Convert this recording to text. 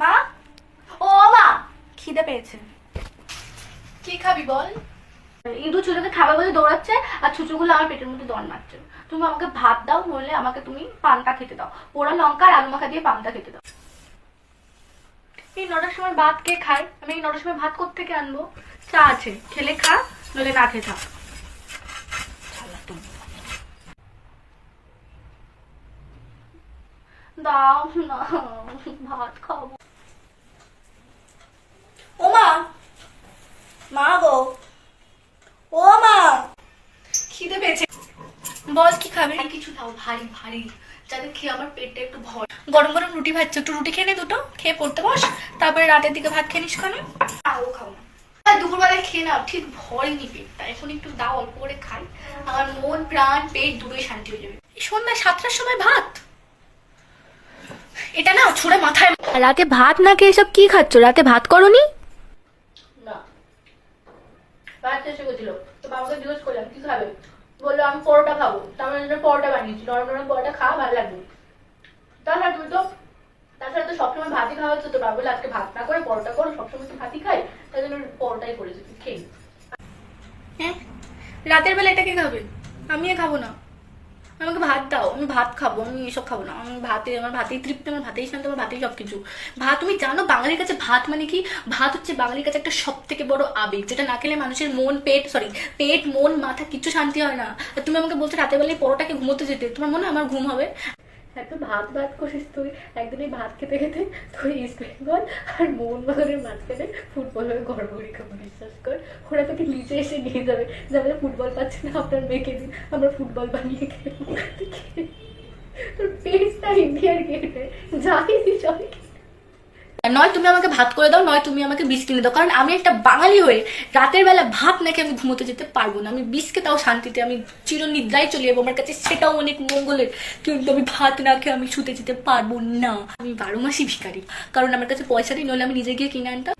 মা? ও মা খিদে পেয়েছে। কি খাবি বল? ইন্দু ছোটকে খাবে বলে দৌড়াচ্ছে আর ছুচুগুলো আমার পেটের মধ্যে দন মারছে। তুমি আমাকে ভাত দাও নইলে আমাকে তুমি পান্তা খেতে দাও। পোড়া লঙ্কা আর আলু মাখা দিয়ে পান্তা খেতে দাও। এই নটার সময় ভাত কে খায়? আমি এই নটার সময় ভাত কোথেকে আনব? চা আছে খেলে খা নইলে না খেয়ে থাক। তুমি। দাও না ভাত খাব ও মা মা গো। ও মা। খিদে পেয়েছে। বল কি খাবে? কিছু দাও ভারী ভারী। যাতে খেয়ে আমার পেটটা একটু ভর। গরম গরম রুটি ভাজছে একটু রুটি খেয়ে নে দুটো খেয়ে পড়তে বস। তারপরে রাতের দিকে ভাত খেয়ে নিস কেন ও খাও না। আর দুপুরবেলায় খেয়ে নাও ঠিক ভরেনি পেটটা। এখন একটু দাও অল্প করে খাই। আমার মন প্রাণ পেট দুটোই শান্তি হয়ে যাবে। সন্ধ্যা সাতটার সময় ভাত? এটা না ছুড়ে মাথায়। রাতে ভাত না খেয়ে সব কি খাচ্ছ? রাতে ভাত করনি? না ভাত এসে গেছিল তো বাবাকে জিজ্ঞেস করলাম, কি খাবে? বলল, আমি পরোটা খাব। তার জন্য পরোটা বানিয়েছি, নরম নরম পরোটা খাওয়া ভালো লাগবে। তাহলে তুমি তো তাছাড়া তো সবসময় ভাতই খাওয়া হচ্ছে তো বাবা বলে আজকে ভাত না করে পরোটা করো, সবসময় তো ভাতই খাই। তাই জন্য পরোটাই করেছি খেয়ে হ্যাঁ রাতের বেলা এটা কে খাবে? আমিও খাব না। আমাকে ভাত দাও, আমি ভাত খাব, আমি এসব খাব না। আমি ভাতে, আমার ভাতেই তৃপ্তি, আমার ভাতেই শান্ত, আমার ভাতেই সব কিছু ভাত, তুমি জানো বাঙালির কাছে ভাত মানে কি? ভাত হচ্ছে বাঙালির কাছে একটা সব থেকে বড় আবেগ, যেটা না খেলে মানুষের মন, পেট সরি পেট, মন, মাথা কিচ্ছু শান্তি হয় না। তুমি আমাকে বলছো রাতের বেলায় পরোটাকে ঘুমোতে যেতে, তোমার মনে আমার ঘুম হবে? এত ভাত ভাত করিস তুই। একদিন এই ভাত খেতে খেতে তুই ইস্ট বেঙ্গল আর মোহনবাগানের মাঝখানে ফুটবল হয়ে গড়বড়ি খাব, বিশ্বাস কর। ওরা তোকে নিচে এসে নিয়ে যাবে। যে আমরা ফুটবল পাচ্ছে না, আপনার মেয়েকে দিন। আমরা ফুটবল বানিয়ে খেলব। তোর পেটটা ইন্ডিয়ার গেটে যাই চলে। নয়, তুমি আমাকে ভাত করে দাও, নয়, তুমি আমাকে বিষ কিনে দাও। কারণ আমি একটা বাঙালি হয়ে রাতের বেলা ভাত নাকি আমি ঘুমোতে যেতে পারব না। আমি বিষকে তাও শান্তিতে, আমি চিরনিদ্রায় চলে যাব আমার কাছে, সেটাও অনেক মঙ্গলের। কিন্তু আমি ভাত না খেয়ে আমি শুতে যেতে পারব না। আমি বারো মাসই ভিকারি কারণ আমার কাছে পয়সা নেই, নইলে আমি নিজে গিয়ে কিনে আনতাম।